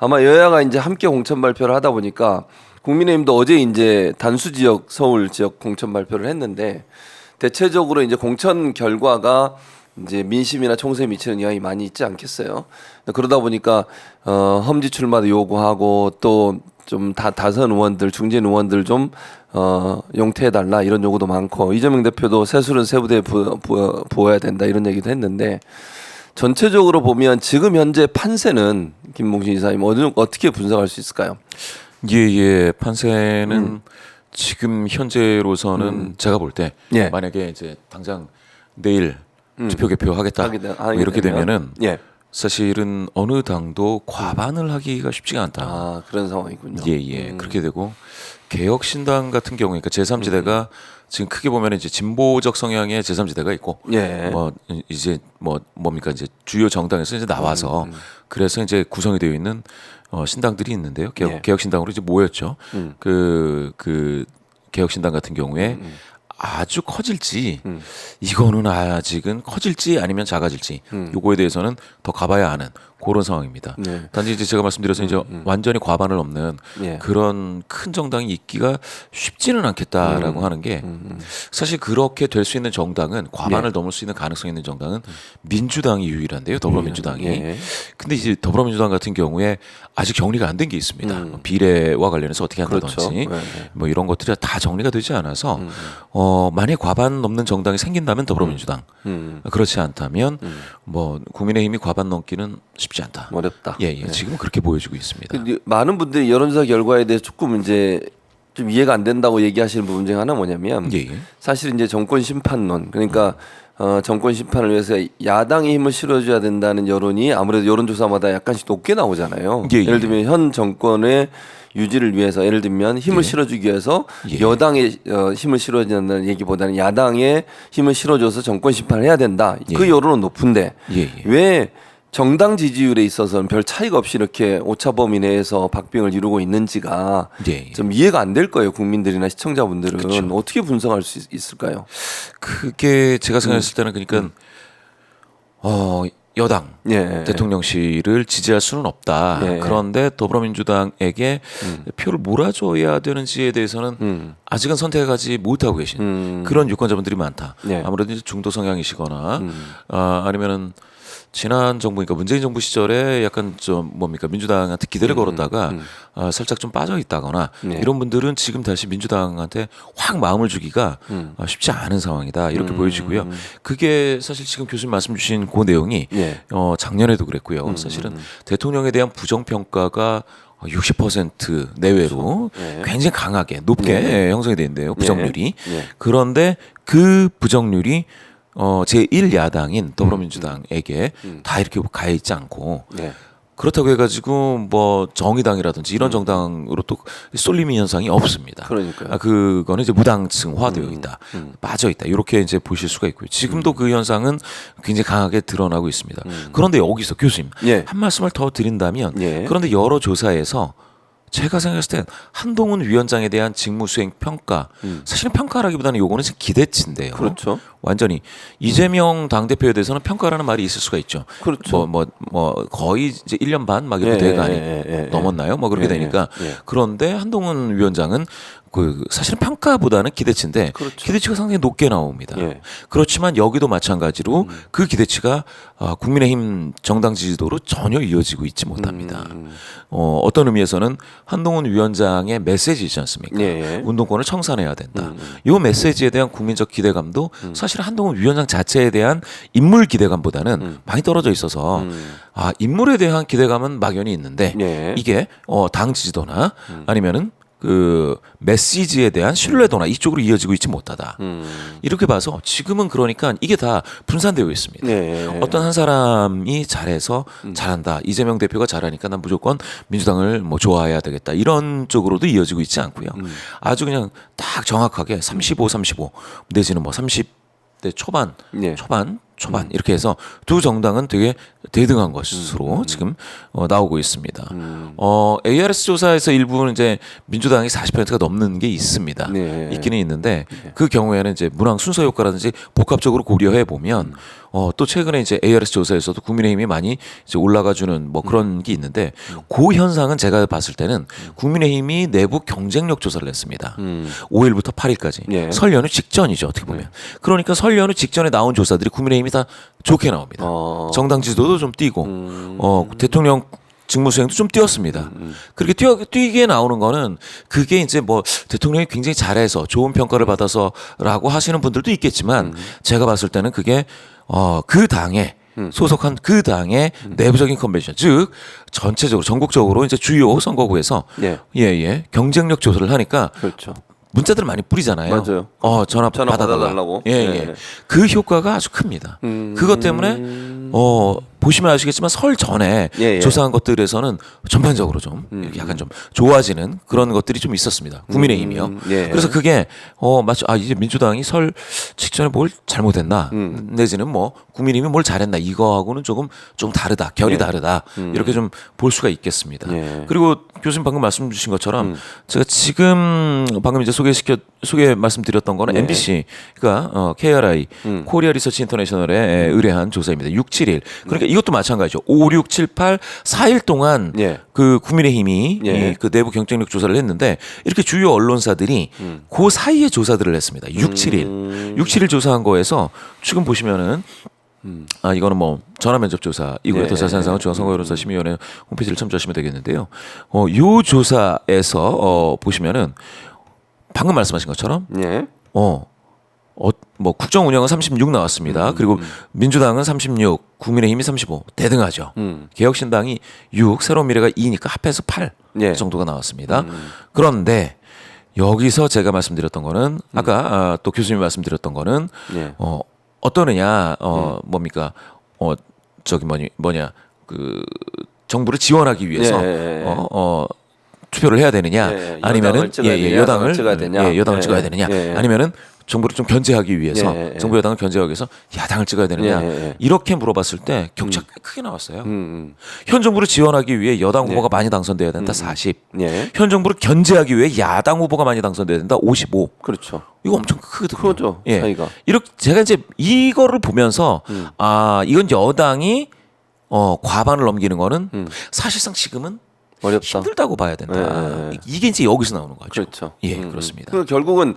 아마 여야가 이제 함께 공천 발표를 하다 보니까 국민의힘도 어제 이제 단수 지역 서울 지역 공천 발표를 했는데 대체적으로 이제 공천 결과가 이제 민심이나 총선에 미치는 영향이 많이 있지 않겠어요. 그러다 보니까 어 험지 출마도 요구하고 또 좀 다 다선 의원들 중진 의원들 좀 어, 용퇴해 달라 이런 요구도 많고 이재명 대표도 세술은 세부대에 부어야 된다 이런 얘기도 했는데 전체적으로 보면 지금 현재 판세는 김봉신 이사님 어느 어떻게 분석할 수 있을까요? 예예 판세는 지금 현재로서는 제가 볼때 음. 예. 만약에 이제 당장 내일 투표 개표하겠다 뭐 이렇게 되면? 되면은 예. 사실은 어느 당도 과반을 하기가 쉽지가 않다. 아 그런 상황이군요. 예예 그렇게 되고 개혁신당 같은 경우에 그러니까 제3지대가 지금 크게 보면 이제 진보적 성향의 제3지대가 있고 예. 뭐 이제 뭐 뭡니까 이제 주요 정당에서 이제 나와서 그래서 이제 구성이 되어 있는 어 신당들이 있는데요. 개혁 예. 개혁신당으로 이제 모였죠. 음. 그그 개혁신당 같은 경우에 음. 아주 커질지 이거는 아직은 커질지 아니면 작아질지 음. 요거에 대해서는 더 가봐야 하는 그런 상황입니다. 네. 단지 이제 제가 말씀드려서 이제 완전히 과반을 넘는 예. 그런 큰 정당이 있기가 쉽지는 않겠다라고 음. 하는 게 사실 그렇게 될 수 있는 정당은 과반을 넘을 수 있는 가능성이 있는 정당은 민주당이 유일한데요. 더불어민주당이. 예. 근데 이제 더불어민주당 같은 경우에 아직 정리가 안 된 게 있습니다. 음. 뭐 비례와 관련해서 어떻게 한다든지 그렇죠. 네, 네. 뭐 이런 것들이 다 정리가 되지 않아서 음. 어 만약 과반 넘는 정당이 생긴다면 더불어민주당 음. 그렇지 않다면 뭐 국민의힘이 과반 넘기는 쉽지 않다. 어렵다. 예, 예. 지금 은 그렇게 보여지고 있습니다. 근데 많은 분들이 여론조사 결과에 대해서 조금 이제 좀 이해가 안 된다고 얘기하시는 부분 중에 하나 뭐냐면 예, 예. 사실 이제 정권 심판론 그러니까 어, 정권 심판을 위해서 야당의 힘을 실어줘야 된다는 여론이 아무래도 여론조사마다 약간씩 높게 나오잖아요. 예, 예. 예를 들면 현 정권의 유지를 위해서 예를 들면 힘을 실어주기 위해서 예. 여당의 어, 힘을 실어줘야 된다는 얘기보다는 야당의 힘을 실어줘서 정권 심판을 해야 된다. 그 예. 여론은 높은데 예, 예. 왜 정당 지지율에 있어서는 별 차이가 없이 이렇게 오차 범위 내에서 박빙을 이루고 있는지가 예, 예. 좀 이해가 안 될 거예요 국민들이나 시청자분들은 그쵸. 어떻게 분석할 수 있- 있을까요? 그게 제가 음. 생각했을 때는 그러니까 어 여당 예, 대통령실을 지지할 수는 없다. 예. 그런데 더불어민주당에게 표를 몰아줘야 되는지에 대해서는 음. 아직은 선택하지 못하고 계신 음. 그런 유권자분들이 많다. 예. 아무래도 중도 성향이시거나 음. 아, 아니면은 지난 정부니까 문재인 정부 시절에 약간 좀 뭡니까 민주당한테 기대를 걸었다가 아, 살짝 좀 빠져 있다거나 네. 이런 분들은 지금 다시 민주당한테 확 마음을 주기가 음. 아, 쉽지 않은 상황이다 이렇게 보여지고요. 그게 사실 지금 교수님 말씀 주신 그 내용이 예. 어, 작년에도 그랬고요. 사실은 대통령에 대한 부정 평가가 60% 내외로 예. 굉장히 강하게 높게 형성이 되는데요. 부정률이. 예. 그런데 그 부정률이 어, 제1 야당인 더불어민주당에게 다 이렇게 가 있지 않고 예. 그렇다고 해가지고 뭐 정의당이라든지 이런 정당으로 또 쏠림이 현상이 없습니다. 그러니까요. 아, 그거는 이제 무당층화되어 있다, 빠져 있다 이렇게 이제 보실 수가 있고요. 지금도 그 현상은 굉장히 강하게 드러나고 있습니다. 그런데 여기서 교수님 예. 한 말씀을 더 드린다면 예. 그런데 여러 조사에서 제가 생각했을 땐 한동훈 위원장에 대한 직무수행 평가 사실은 평가라기보다는 요거는 지금 기대치인데요. 그렇죠. 완전히 이재명 당 대표에 대해서는 평가라는 말이 있을 수가 있죠. 그렇죠. 뭐뭐뭐 거의 이제 1년 반 막 이렇게 예, 돼가 예, 예, 예, 예. 넘었나요? 뭐 그렇게 예, 되니까. 그런데 한동훈 위원장은 그 사실은 평가보다는 기대치인데 그렇죠. 기대치가 상당히 높게 나옵니다. 예. 음. 그렇지만 여기도 마찬가지로 그 기대치가 아, 국민의힘 정당 지지도로 전혀 이어지고 있지 못합니다. 음. 어, 어떤 의미에서는 한동훈 위원장의 메시지 있지 않습니까? 운동권을 청산해야 된다. 음, 이 메시지에 대한 국민적 기대감도 사실 한동훈 위원장 자체에 대한 인물 기대감보다는 음. 많이 떨어져 있어서 아 인물에 대한 기대감은 막연히 있는데 예. 이게 어, 당 지지도나 아니면은 그 메시지에 대한 신뢰도나 이쪽으로 이어지고 있지 못하다. 음. 이렇게 봐서 지금은 그러니까 이게 다 분산되어 있습니다. 예. 어떤 한 사람이 잘해서 잘한다. 이재명 대표가 잘하니까 난 무조건 민주당을 뭐 좋아해야 되겠다. 이런 쪽으로도 이어지고 있지 않고요. 아주 그냥 딱 정확하게 35, 35 내지는 뭐 30 대 초반, 예. 초반 초반 이렇게 해서 두 정당은 되게 대등한 것으로 음. 지금 어, 나오고 있습니다. 어, ARS 조사에서 일부는 이제 민주당이 40%가 넘는 게 있습니다. 네. 있기는 있는데 그 경우에는 이제 문항 순서 효과라든지 복합적으로 고려해 보면 어, 또 최근에 이제 ARS 조사에서도 국민의힘이 많이 이제 올라가주는 뭐 그런 게 있는데 그 현상은 제가 봤을 때는 국민의힘이 내부 경쟁력 조사를 했습니다. 5일부터 8일까지 예. 설 연휴 직전이죠 어떻게 보면. 그러니까 설 연휴 직전에 나온 조사들이 국민의힘이 다 좋게 나옵니다. 어. 정당 지도도 좀 뛰고 어, 대통령 직무 수행도 좀 뛰었습니다. 그렇게 뛰어, 뛰게 나오는 거는 그게 이제 뭐 대통령이 굉장히 잘해서 좋은 평가를 받아서라고 하시는 분들도 있겠지만 제가 봤을 때는 그게 어, 그 당에 소속한 그 당의 내부적인 컨벤션 즉 전체적으로 전국적으로 이제 주요 선거구에서 예. 예 예 경쟁력 조사를 하니까 그렇죠. 문자들 많이 뿌리잖아요. 맞아요. 어 전화, 전화 받아달라. 받아달라고. 예, 네, 예. 네. 그 효과가 아주 큽니다. 음. 그것 때문에 어 보시면 아시겠지만 설 전에 예, 예. 조사한 것들에서는 전반적으로 좀 이렇게 약간 좀 좋아지는 그런 것들이 좀 있었습니다. 국민의힘이요. 음, 예. 그래서 그게 어 마치 아 이제 민주당이 설 직전에 뭘 잘못했나 음. 내지는 뭐 국민의힘이 뭘 잘했나 이거하고는 조금 좀 다르다 결이 예. 다르다 이렇게 좀 볼 수가 있겠습니다. 예. 그리고 교수님 방금 말씀 주신 음. 것처럼 제가 지금 방금 이제 소개시켜 소개 말씀드렸던 거는 예. MBC가 어, KRI 음. 코리아 리서치 인터내셔널에 의뢰한 조사입니다. 671. 그러니까 이것도 마찬가지죠. 5, 6, 7, 8, 4일 동안 예. 그 국민의힘이 예. 이그 내부 경쟁력 조사를 했는데 이렇게 주요 언론사들이 음. 그 사이에 조사들을 했습니다. 6, 7일. 6, 7일 조사한 거에서 지금 보시면은 아 이거는 뭐 전화 면접 조사 이거에 음. 네. 더 자세한 사항은 중앙선거 여론조사 심의위원회 홈페이지를 참조하시면 되겠는데요. 어요 조사에서 어 보시면은 방금 말씀하신 것처럼 예. 어, 어, 뭐 국정 운영은 36 나왔습니다. 그리고 민주당은 36, 국민의힘이 35 대등하죠. 음. 개혁신당이 6, 새로운 미래가 2니까 합해서 8 예. 정도가 나왔습니다. 그런데 여기서 제가 말씀드렸던 거는 아까 아, 또 교수님이 말씀드렸던 거는 예. 어 어떠느냐 어 뭡니까 어 저기 뭐니 뭐냐 그 정부를 지원하기 위해서 예, 예, 예. 어, 어 투표를 해야 되느냐 예, 예. 아니면은 여당을 찍어야 예, 예, 되냐, 여당을 찍어야 되냐. 예, 여당을 예, 찍어야 예. 되느냐. 아니면은 정부를 좀 견제하기 위해서 예, 예, 예. 정부 여당을 견제하기 위해서 야당을 찍어야 되느냐 예, 예, 예. 이렇게 물어봤을 때 격차 꽤 크게 나왔어요. 음, 음. 현 정부를 지원하기 위해 여당 후보가 많이 당선돼야 된다 40. 예. 현 정부를 견제하기 위해 야당 후보가 많이 당선돼야 된다 55. 그렇죠. 이거 엄청 크거든요. 크죠, 예. 차이가. 음. 이렇게 제가 이제 이거를 보면서 아 이건 여당이 어 과반을 넘기는 거는 사실상 지금은 어렵다. 힘들다고 봐야 된다. 예. 이게 이제 여기서 나오는 거죠. 그렇죠. 예, 음, 음. 그렇습니다. 그 결국은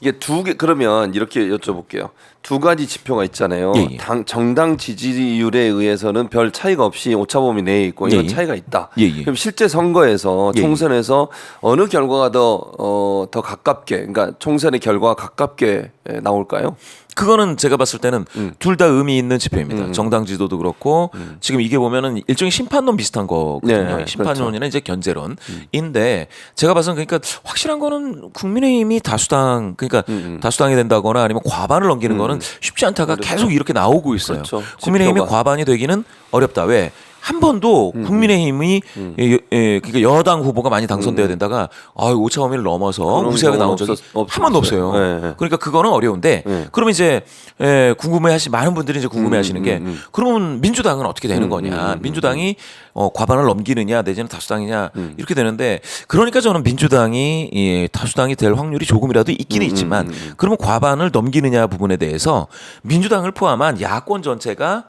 이게 두 개 그러면 이렇게 여쭤볼게요. 두 가지 지표가 있잖아요. 예, 예. 당 정당 지지율에 의해서는 별 차이가 없이 오차범위 내에 있고 이런 예, 예. 차이가 있다. 예, 예. 그럼 실제 선거에서. 총선에서 어느 결과가 더어 더 가깝게 그러니까 총선의 결과가 가깝게 에, 나올까요? 그거는 제가 봤을 때는 음. 둘다 의미 있는 지표입니다. 정당 지도도 그렇고 지금 이게 보면은 일종의 심판론 비슷한 거거든요. 네, 그렇죠. 심판론이나 이제 견제론인데 제가 봐서는 그러니까 확실한 거는 국민의힘이 다수당 그러니까 음, 다수당이 된다거나 아니면 과반을 넘기는 거는 쉽지 않다가 계속 이렇게 나오고 있어요. 그렇죠. 국민의힘이 지표가. 과반이 되기는 어렵다. 왜? 한 번도 음, 국민의힘이 예, 예, 그러니까 여당 후보가 많이 당선돼야 된다가 아 오차 범위를 넘어서 음. 그런 우세하게 나온 경우는 적이 없었- 한 번도 없어요. 없었어요. 예, 예. 그러니까 그거는 어려운데 네. 그러면 이제 에, 궁금해하시 많은 분들이 이제 궁금해하시는 음, 게 음, 음. 그러면 민주당은 어떻게 되는 음, 거냐? 음, 음, 민주당이 어, 과반을 넘기느냐 내지는 다수당이냐 음. 이렇게 되는데 그러니까 저는 민주당이 예, 다수당이 될 확률이 조금이라도 있기는 음, 있지만 음, 음. 그러면 과반을 넘기느냐 부분에 대해서 민주당을 포함한 야권 전체가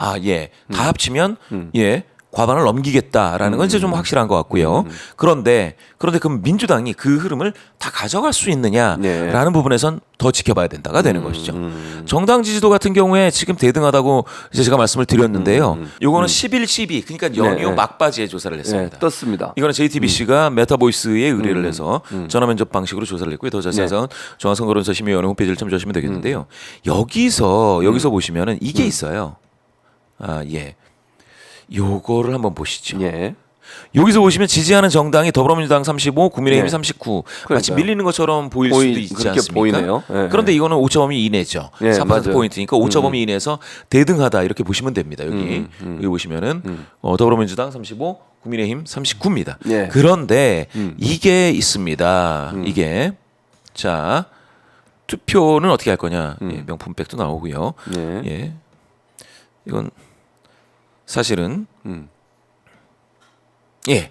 아 예 다 합치면 음. 예 과반을 넘기겠다라는 건 이제 좀 확실한 것 같고요. 그런데 그런데 그럼 민주당이 그 흐름을 다 가져갈 수 있느냐라는 네. 부분에선 더 지켜봐야 된다가 되는 것이죠. 음. 정당 지지도 같은 경우에 지금 대등하다고 이제 제가 말씀을 드렸는데요. 음, 음, 요거는 11, 12 그러니까 연이어 네. 막바지에 조사를 예, 했습니다. 떴습니다. 이거는 JTBC가 메타보이스에 의뢰를 음, 해서 음. 전화 면접 방식으로 조사를 했고요. 더 자세한 네. 사항은 중앙선거론조사 심의위원회 홈페이지를 참조하시면 되겠는데요. 음. 여기서 여기서 보시면은 이게 있어요. 아 예. 요거를 한번 보시죠. 예. 여기서 보시면 지지하는 정당이 더불어민주당 35, 국민의힘이 네. 39. 마치 그러니까요. 밀리는 것처럼 보일 보이- 수도 있지 그렇게 않습니까? 보이네요. 예, 그런데 예. 이거는 5.5이 이내죠. 예, 4% 맞아요. 포인트니까 5.5이 이내에서 대등하다 이렇게 보시면 됩니다. 여기 음, 음. 여기 보시면은 음. 어, 더불어민주당 35, 국민의힘 39입니다. 예. 그런데 음. 이게 있습니다. 이게 자 투표는 어떻게 할 거냐? 예, 명품백도 나오고요. 예. 예. 이건 사실은 음. 예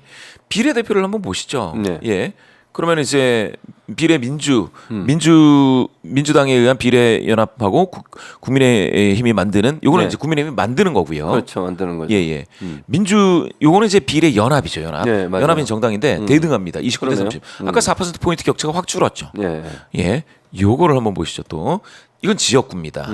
비례대표를 한번 보시죠. 네. 예. 그러면 이제 비례 민주 음. 민주 민주당에 의한 비례 연합하고 국, 국민의힘이 만드는 요거는 네. 이제 국민의힘이 만드는 거고요. 그렇죠. 만드는 거죠. 예, 예. 음. 민주 요거는 이제 비례 연합이죠, 연합. 네. 연합인 정당인데 음. 대등합니다. 29대 그러네요. 30. 아까 4% 포인트 격차가 확 줄었죠. 예. 예. 요거를 한번 보시죠, 또. 이건 지역구입니다.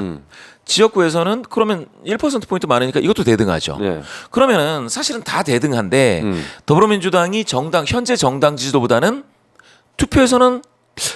음. 지역구에서는 그러면 1% 포인트 많으니까 이것도 대등하죠. 예. 그러면은 사실은 다 대등한데 음. 더불어민주당이 정당 현재 정당 지지도보다는 투표에서는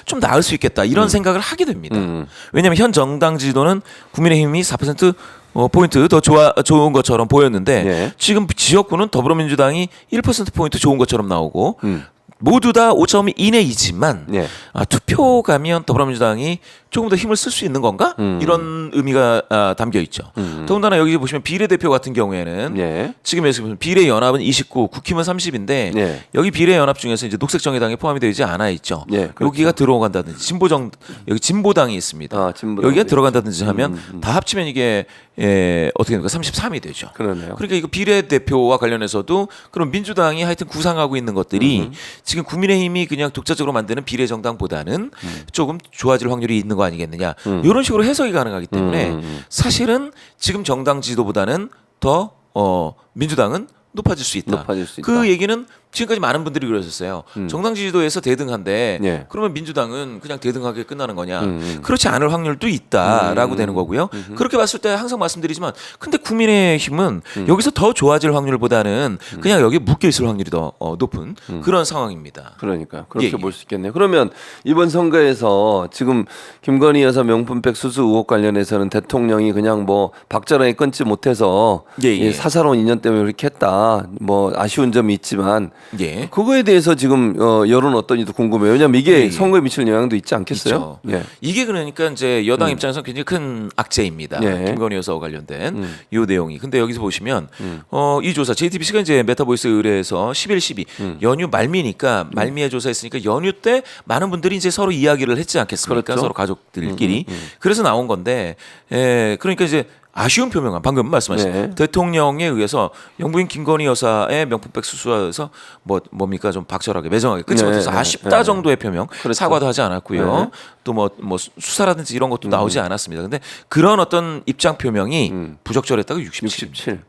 좀 나을 수 있겠다 이런 생각을 하게 됩니다. 음. 왜냐하면 현 정당 지지도는 국민의힘이 4% 어, 포인트 더 좋아 좋은 것처럼 보였는데 예. 지금 지역구는 더불어민주당이 1% 포인트 좋은 것처럼 나오고 음. 모두 다 5점 이내이지만 예. 아, 투표 가면 더불어민주당이 조금 더 힘을 쓸 수 있는 건가 음. 이런 의미가 아, 담겨 있죠. 음. 더군다나 여기 보시면 비례대표 같은 경우에는 예. 지금 여기서 보면 비례 연합은 29, 국힘은 30인데 예. 여기 비례 연합 중에서 이제 녹색정의당이 포함이 되지 않아 있죠. 예, 그렇죠. 여기가 들어간다든지 진보정 여기 진보당이 있습니다. 아, 진보당도 여기가. 들어간다든지 하면 음, 음. 다 합치면 이게 예, 어떻게 됩니까? 33이 되죠. 그러네요. 그러니까 이거 비례대표와 관련해서도 그럼 민주당이 하여튼 구상하고 있는 것들이 음. 지금 국민의힘이 그냥 독자적으로 만드는 비례정당보다는 조금 좋아질 확률이 있는 거 아니겠느냐 음. 이런 식으로 해석이 가능하기 때문에 음, 음, 음. 사실은 지금 정당 지도보다는 더 어, 민주당은 높아질 수 있다. 높아질 수 있다. 그 얘기는 지금까지 많은 분들이 그러셨어요. 음. 정당 지지도에서 대등한데 예. 그러면 민주당은 그냥 대등하게 끝나는 거냐? 음, 음. 그렇지 않을 확률도 있다라고 음, 되는 거고요. 음흠. 그렇게 봤을 때 항상 말씀드리지만 근데 국민의힘은 음. 여기서 더 좋아질 확률보다는 그냥 여기 묶여 있을 확률이 더 어, 높은 그런 상황입니다. 그러니까 그렇게 예, 예. 볼수 있겠네요. 그러면 이번 선거에서 지금 김건희 여사 명품백 수수 의혹 관련해서는 대통령이 그냥 뭐 박자랑이 끊지 못해서 예, 예. 이 사사로운 인연 때문에 그렇게 했다. 뭐 아쉬운 점이 있지만 예. 그거에 대해서 지금 어, 여론 어떤지도 궁금해요. 왜냐하면 이게 예, 예. 선거에 미칠 영향도 있지 않겠어요? 예. 이게 그러니까 이제 여당 입장에서 굉장히 큰 악재입니다. 예. 김건희 여사와 관련된 음. 이 내용이. 근데 여기서 보시면 어, 이 조사 JTBC가 이제 메타보이스 의뢰해서 11, 12 음. 연휴 말미니까 말미에 조사했으니까 연휴 때 많은 분들이 이제 서로 이야기를 했지 않겠습니까? 그렇죠. 서로 가족들끼리. 그래서 나온 건데 에, 그러니까 이제 아쉬운 표명한 방금 말씀하신 네. 대통령에 의해서 영부인 김건희 여사의 명품백 수수해서 뭐 뭡니까 좀 박절하게 매정하게 끝이 네, 못해서 네, 아쉽다 네. 정도의 표명 그렇죠. 사과도 하지 않았고요. 네. 또뭐뭐 수사라든지 이런 것도 나오지 않았습니다. 근데 그런 어떤 입장 표명이 음. 부적절했다가 67, 67.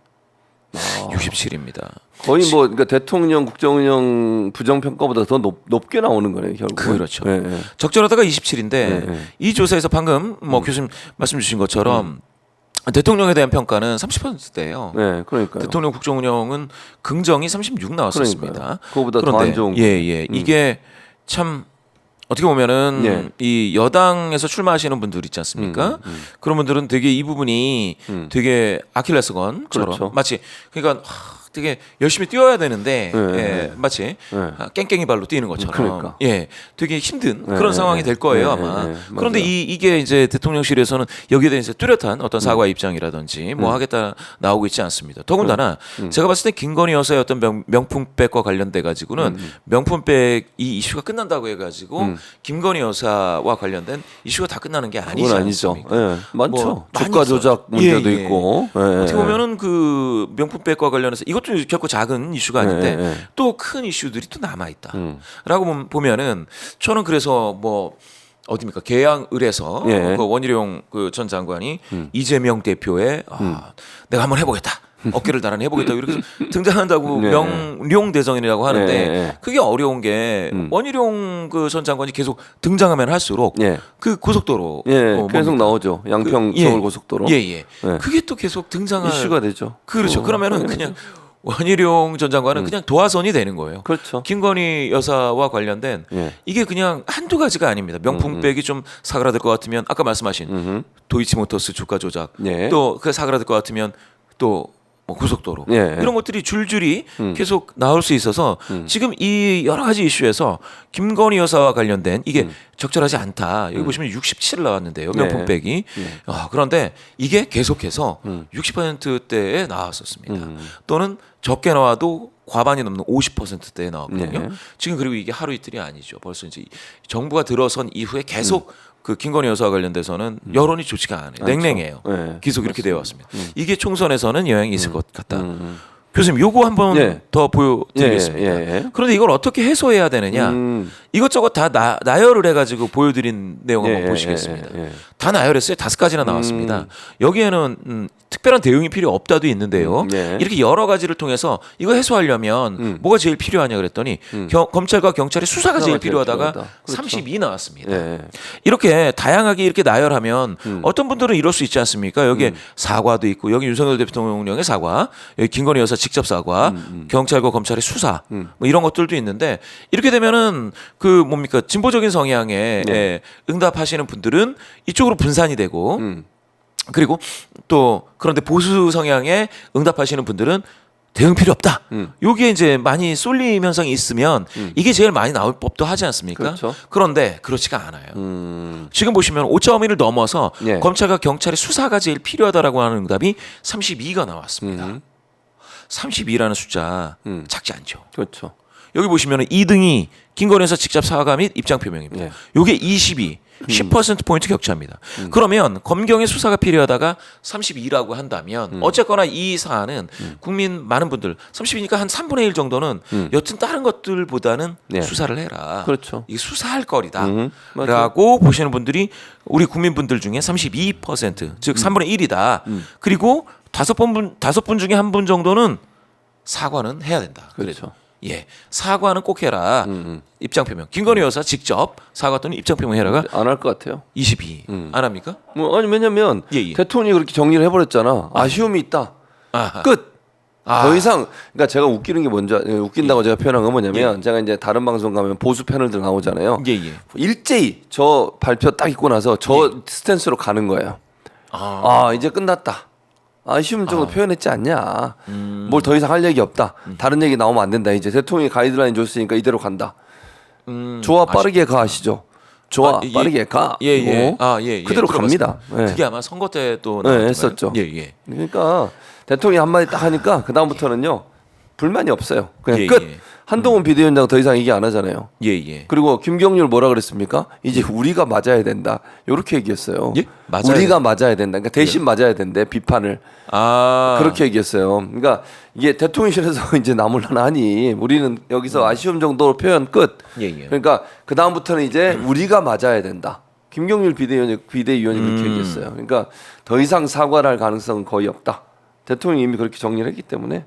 67입니다. 거의 뭐 그러니까 대통령 국정운영 부정평가보다 더 높, 높게 나오는 거네요, 결국. 그렇죠. 예, 예. 적절하다가 27인데 네, 네. 이 조사에서 방금 뭐 교수님 말씀 주신 것처럼 대통령에 대한 평가는 30%대예요. 네, 그러니까요. 대통령 국정 운영은 긍정이 36 나왔었습니다. 그러니까요. 그거보다 더 안 좋은 음. 예, 예. 이게 참 어떻게 보면은 예. 이 여당에서 출마하시는 분들 있지 않습니까? 그런 분들은 되게 이 부분이 음. 되게 아킬레스건처럼 그렇죠. 마치 그러니까 하, 되게 열심히 뛰어야 되는데 예, 예, 예. 마치 예. 아, 깽깽이 발로 뛰는 것처럼 그러니까. 예, 되게 힘든 예, 그런 예, 상황이 예. 될 거예요 예, 아마. 그런데. 이 이게 이제 대통령실에서는 여기에 대해서 뚜렷한 어떤 사과 음. 입장이라든지 뭐 하겠다 나오고 있지 않습니다. 더군다나 제가 봤을 때 김건희 여사의 어떤 명, 명품백과 관련돼 가지고는 명품백 이 이슈가 끝난다고 해가지고 음. 김건희 여사와 관련된 이슈가 다 끝나는 게 아니지 아니죠. 않습니까? 예, 많죠. 뭐 주가. 조작 문제도 예, 예. 있고. 예, 어떻게 예. 보면은 그 명품백과 관련해서 이것 도 결코 작은 이슈가 아닌데 예, 예. 또큰 이슈들이 또 남아 있다. 음. 라고 보- 보면은 저는 그래서 뭐 어디입니까 계양을에서 예. 음. 그 원희룡 그 전 장관이 이재명 대표의 아, 내가 한번 해보겠다. 어깨를 나란히 해보겠다 이렇게 등장한다고 네. 명룡 대정이라고 하는데 네, 네. 그게 어려운 게 음. 원희룡 그 전 장관이 계속 등장하면 할수록 예. 그 고속도로 예, 어, 계속? 나오죠. 양평 그- 예. 서울 고속도로. 예, 예. 예. 그게 또 계속 등장할 이슈가 되죠. 그렇죠. 어, 그러면은 그냥 원희룡 전 장관은 그냥 도화선이 되는 거예요. 그렇죠. 김건희 여사와 관련된 예. 이게 그냥 한두 가지가 아닙니다. 명품백이 좀 사그라들 것 같으면 아까 말씀하신 음흠. 도이치모터스 주가 조작 예. 또그 사그라들 것 같으면 또 뭐 고속도로 예. 이런 것들이 줄줄이 음. 계속 나올 수 있어서 지금 이 여러 가지 이슈에서 김건희 여사와 관련된 이게 적절하지 않다. 여기 보시면 67 나왔는데요. 명품백이. 예. 아, 그런데 이게 계속해서 음. 60%대에 나왔었습니다. 음. 또는 적게 나와도 과반이 넘는 50%대에 나왔거든요. 네. 지금 그리고 이게 하루 이틀이 아니죠. 벌써 이제 정부가 들어선 이후에 계속 그 김건희 여사와 관련돼서는 여론이 좋지가 않아요. 냉랭해요. 네. 계속 이렇게 되어 왔습니다. 이게 총선에서는 영향이 있을 것 같다. 음. 교수님, 요거 한번 예. 더 보여드리겠습니다. 예, 예, 예. 그런데 이걸 어떻게 해소해야 되느냐? 음. 이것저것 다 나, 나열을 해가지고 보여드린 내용 한번 예, 보시겠습니다. 예, 예. 다 나열했어요. 다섯 가지나 나왔습니다. 여기에는 음, 특별한 대응이 필요 없다도 있는데요. 음, 예. 이렇게 여러 가지를 통해서 이거 해소하려면 음. 뭐가 제일 필요하냐 그랬더니 경- 검찰과 경찰의 수사가 제일 필요하다가 필요하다. 그렇죠. 32 나왔습니다. 예. 이렇게 다양하게 이렇게 나열하면 음. 어떤 분들은 이럴 수 있지 않습니까? 여기에 사과도 있고 여기 윤석열 대통령의 사과, 여기 김건희 여사 직접 사과, 음, 경찰과 검찰의 수사 뭐 이런 것들도 있는데 이렇게 되면은 그 뭡니까 진보적인 성향에 네. 에 응답하시는 분들은 이쪽으로 분산이 되고 음. 그리고 또 그런데 보수 성향에 응답하시는 분들은 대응 필요 없다. 음. 여기에 이제 많이 쏠림 현상이 있으면 이게 제일 많이 나올 법도 하지 않습니까? 그렇죠. 그런데 그렇지가 않아요. 음. 지금 보시면 5.1을 넘어서 예. 검찰과 경찰의 수사가 제일 필요하다라고 하는 응답이 32가 나왔습니다. 음. 32라는 숫자 음. 작지 않죠. 그렇죠. 여기 보시면 2등이 김건희에서 직접 사과 및 입장 표명입니다. 예. 요게 22, 10% 포인트 격차입니다. 그러면 검경의 수사가 필요하다가 32라고 한다면 어쨌거나 이 사안은 국민 많은 분들 32니까 한 3분의 1 정도는 여튼 다른 것들보다는 네. 수사를 해라. 그렇죠. 이게 수사할 거리다. 음. 라고 보시는 분들이 우리 국민분들 중에 32%, 즉 3분의 1이다. 그리고 다섯 분 다섯 분 중에 한 분 정도는 사과는 해야 된다. 그렇죠. 예, 사과는 꼭 해라. 입장 표명. 김건희 여사 직접 사과 또는 입장 표명 해라가 안 할 것 같아요. 22. 안 합니까? 뭐 아니 왜냐면 예, 예. 대통령이 그렇게 정리를 해버렸잖아. 아쉬움이 있다. 아, 끝. 아. 더 이상 그러니까 제가 웃기는 게 뭔지 알- 웃긴다고 제가 표현한 건 뭐냐면 제가 이제 다른 방송 가면 보수 패널들 나오잖아요. 예, 예. 일제히 저 발표 딱 있고 나서 저 스탠스로 가는 거예요. 아, 아 이제 끝났다. 아쉬움 정도 표현했지 않냐. 뭘 더 이상 할 얘기 없다. 다른 얘기 나오면 안 된다. 이제 대통령이 가이드라인 줬으니까 이대로 간다. 음, 좋아 빠르게 가시죠. 좋아 아, 예, 빠르게 가. 예, 예. 뭐. 아, 예, 예. 그대로. 갑니다. 예. 그게 아마 선거 때도 네, 나왔던 했었죠. 예, 예. 그러니까 대통령이 한마디 딱 하니까 그 다음부터는요 불만이 없어요. 그냥 예, 끝. 예. 한동훈 비대위원장 더 이상 얘기 안 하잖아요. 예, 예. 그리고 김경률 뭐라 그랬습니까? 이제 우리가 맞아야 된다. 이렇게 얘기했어요. 예? 맞아야 우리가 맞아야 된다. 그러니까 대신 맞아야 된대 비판을 아, 그렇게 얘기했어요. 그러니까 이게 대통령실에서 이제 나물라나니 우리는 여기서 아쉬움 정도로 표현 끝. 예, 예. 그러니까 그 다음부터는 이제 우리가 맞아야 된다. 김경률 비대위원 비대위원이 그렇게 음. 얘기했어요. 그러니까 더 이상 사과를 할 가능성은 거의 없다. 대통령이 이미 그렇게 정리를 했기 때문에